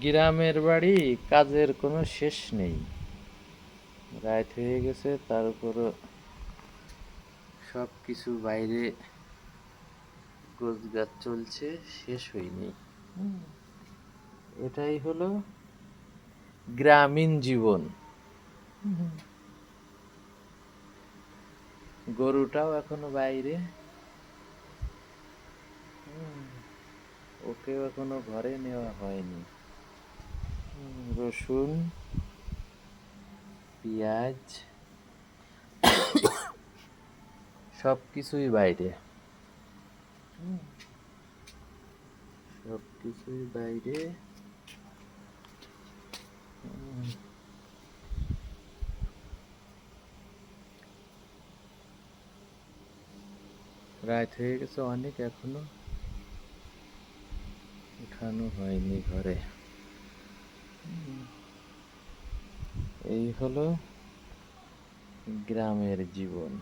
গ্রামের বাড়ি কাজের কোনো শেষ নেই। রাত হয়ে গেছে, তার উপরও সব কিছু বাইরে গোছগাছ চলছে, শেষ হয়নি। এটাই হলো গ্রামীণ জীবন। গরুটাও এখনও বাইরে। ওকেও এখনও ঘরে নেওয়া হয়নি। রসুন, পেঁয়াজ সব কিছুই বাইরে। সব কিছুই বাইরে। রাত হয়ে গেছে, অনেক এখনও উঠানো হয়নি ঘরে। এই হলো গ্রামের জীবন?